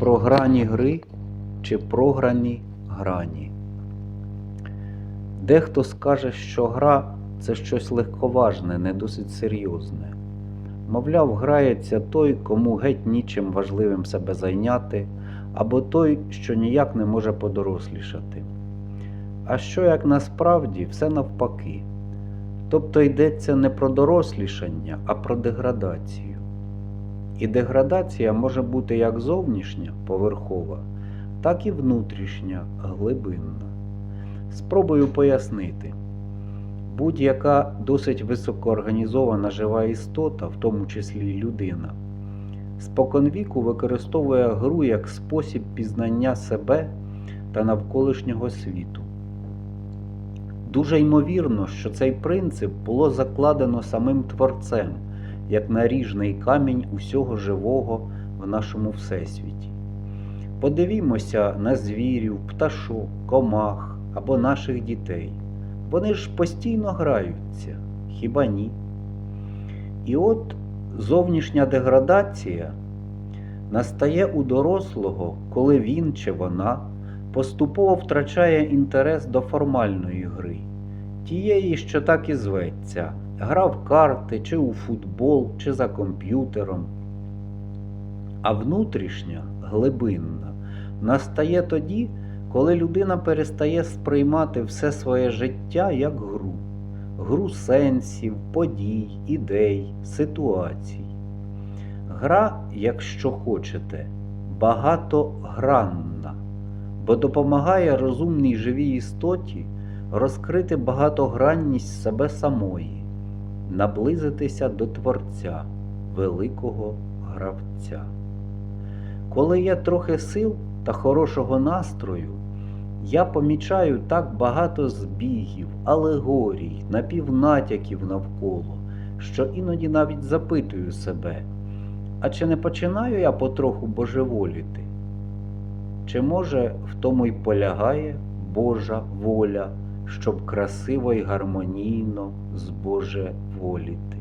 Про грані гри чи програні грані. Дехто скаже, що гра це щось легковажне, не досить серйозне. Мовляв, грається той, кому геть нічим важливим себе зайняти, або той, що ніяк не може подорослішати. А що як насправді все навпаки? Тобто йдеться не про дорослішання, а про деградацію. І деградація може бути як зовнішня, поверхова, так і внутрішня, глибинна. Спробую пояснити. Будь-яка досить високоорганізована жива істота, в тому числі людина, споконвіку використовує гру як спосіб пізнання себе та навколишнього світу. Дуже ймовірно, що цей принцип було закладено самим Творцем як наріжний камінь усього живого в нашому всесвіті. Подивімося на звірів, пташок, комах або наших дітей. Вони ж постійно граються, хіба ні? І от зовнішня деградація настає у дорослого, коли він чи вона поступово втрачає інтерес до формальної гри, тієї, що так і зветься, гра в карти, чи у футбол, чи за комп'ютером. А внутрішня, глибинна, настає тоді, коли людина перестає сприймати все своє життя як гру, гру сенсів, подій, ідей, ситуацій. Гра, якщо хочете, багатогранна, бо допомагає розумній живій істоті розкрити багатогранність себе самої, наблизитися до Творця, великого гравця. Коли є трохи сил та хорошого настрою, я помічаю так багато збігів, алегорій, напівнатяків навколо, що іноді навіть запитую себе, а чи не починаю я потроху божеволіти? Чи може в тому й полягає Божа воля, щоб красиво й гармонійно збожеволіти?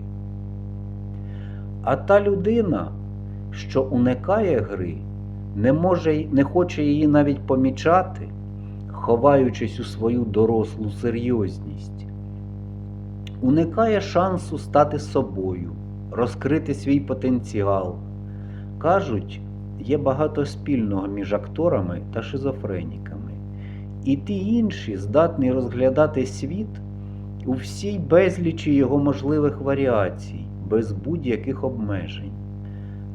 А та людина, що уникає гри, не може не хоче її навіть помічати, ховаючись у свою дорослу серйозність, уникає шансу стати собою, розкрити свій потенціал. Кажуть, є багато спільного між акторами та шизофреніками. І ті інші здатні розглядати світ у всій безлічі його можливих варіацій, без будь-яких обмежень.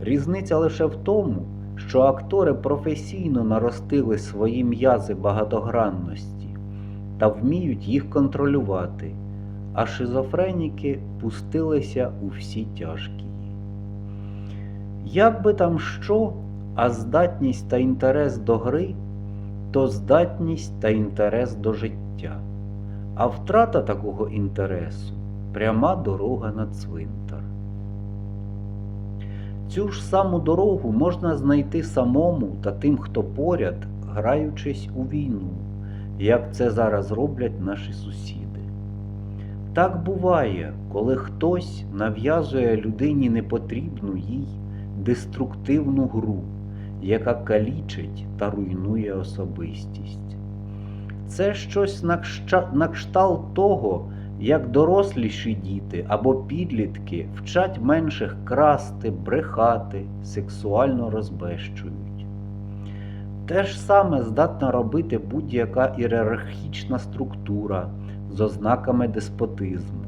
Різниця лише в тому, що актори професійно наростили свої м'язи багатогранності та вміють їх контролювати, а шизофреніки пустилися у всі тяжкі. Як би там що, а здатність та інтерес до гри то здатність та інтерес до життя, а втрата такого інтересу пряма дорога на цвинтар. Цю ж саму дорогу можна знайти самому та тим, хто поряд, граючись у війну, як це зараз роблять наші сусіди. Так буває, коли хтось нав'язує людині непотрібну їй деструктивну гру, яка калічить та руйнує особистість. Це щось на кшталт того, як доросліші діти або підлітки вчать менших красти, брехати, сексуально розбещують. Те ж саме здатна робити будь-яка ієрархічна структура з ознаками деспотизму,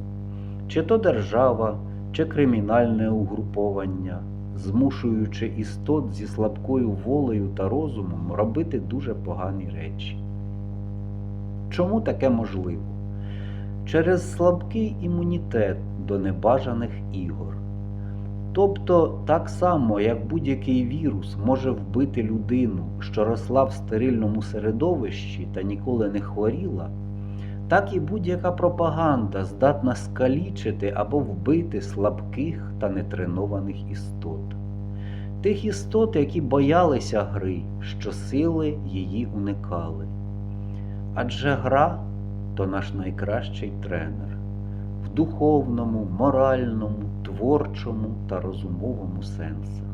чи то держава, чи кримінальне угруповання, змушуючи істот зі слабкою волею та розумом робити дуже погані речі. Чому таке можливо? Через слабкий імунітет до небажаних ігор. Тобто, так само, як будь-який вірус може вбити людину, що росла в стерильному середовищі та ніколи не хворіла, так і будь-яка пропаганда здатна скалічити або вбити слабких та нетренованих істот. Тих істот, які боялися гри, що сили її уникали. Адже гра то наш найкращий тренер в духовному, моральному, творчому та розумовому сенсах.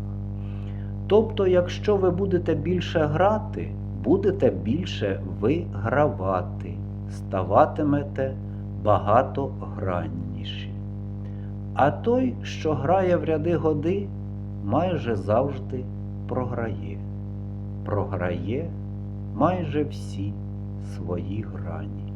Тобто, якщо ви будете більше грати, будете більше вигравати, ставатимете багатогранніші. А той, що грає в ряди годи, майже завжди програє. Програє майже всі свої грані.